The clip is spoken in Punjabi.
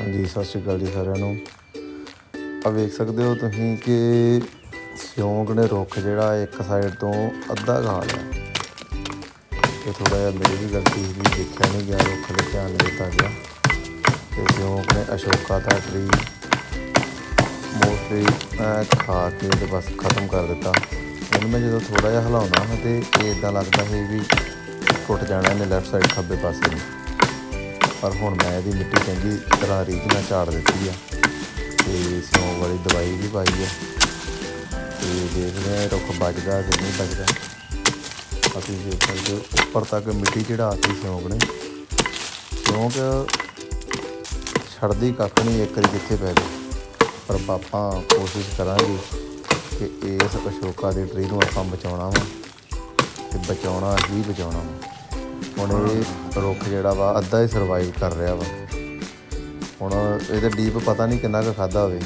ਹਾਂਜੀ, ਸਤਿ ਸ਼੍ਰੀ ਅਕਾਲ ਜੀ ਸਾਰਿਆਂ ਨੂੰ। ਆ ਵੇਖ ਸਕਦੇ ਹੋ ਤੁਸੀਂ ਕਿ ਸਿਉਂਕ ਨੇ ਰੁੱਖ ਜਿਹੜਾ ਇੱਕ ਸਾਈਡ ਤੋਂ ਅੱਧਾ ਖਾ ਲਿਆ। ਤੇ ਥੋੜਾ ਜਿਹਾ ਮੇਰੀ ਵੀ ਗਲਤੀ ਸੀ ਦੇਖਿਆ ਨਹੀਂ ਗਿਆ, ਰੁੱਖ ਦੇ ਧਿਆਨ ਨਹੀਂ ਦਿੱਤਾ ਗਿਆ। ਤੇ ਸਿਉਂਕ ਨੇ ਅਸ਼ੋਕਾ ਦਾ ਟਰੀ ਮੋਸਟਲੀ ਖਾ ਕੇ ਤੇ ਬਸ ਖਤਮ ਕਰ ਦਿੱਤਾ। ਹੁਣ ਮੈਂ ਜਦੋਂ ਥੋੜਾ ਜਿਹਾ ਹਿਲਾਉਂਦਾ ਹਾਂ ਤੇ ਇਹ ਇਦਾਂ ਲੱਗਦਾ ਹੈ ਵੀ ਟੁੱਟ ਜਾਣਾ ਇਹਨੇ ਲੈਫਟ ਸਾਈਡ ਖੱਬੇ ਪਾਸੇ ਨੂੰ। ਪਰ ਹੁਣ ਮੈਂ ਇਹਦੀ ਮਿੱਟੀ ਚੰਗੀ ਤਰ੍ਹਾਂ ਰੀਝ ਨਾਲ ਝਾੜ ਦਿੱਤੀ ਆ। ਤੇ ਸਿਉਂ ਵਾਲੀ ਦਵਾਈ ਵੀ ਪਾਈ ਆ। ਤੇ ਦੇਖਦੇ ਆ ਰੁੱਖ ਬਚਦਾ ਕਿ ਨਹੀਂ ਬਚਦਾ ਅਸੀਂ ਦੇਖ ਸਕਦੇ ਹੋ ਉੱਪਰ ਤੱਕ ਮਿੱਟੀ ਚੜਾਤੀ ਸ਼ੌਂਕ ਨੇ। ਸ਼ੌਂਕ ਛੱਡਦੀ ਕੱਖ ਨਹੀਂ ਇੱਕ ਵਾਰੀ ਕਿੱਥੇ ਪੈ ਗਈ ਪਰ ਆਪਾਂ ਕੋਸ਼ਿਸ਼ ਕਰਾਂਗੇ ਕਿ ਇਸ ਅਸ਼ੋਕਾ ਦੇ ਟਰੀ ਨੂੰ ਆਪਾਂ ਬਚਾਉਣਾ ਵਾ। ਤੇ ਬਚਾਉਣਾ ਹੀ ਬਚਾਉਣਾ ਵਾ। ਹੁਣ ਇਹ ਰੁੱਖ ਜਿਹੜਾ ਵਾ ਅੱਧਾ ਹੀ ਸਰਵਾਈਵ ਕਰ ਰਿਹਾ ਵਾ। ਹੁਣ ਇਹਦੇ ਡੀਪ ਪਤਾ ਨਹੀਂ ਕਿੰਨਾ ਕੁ ਖਾਦਾ ਹੋਵੇ।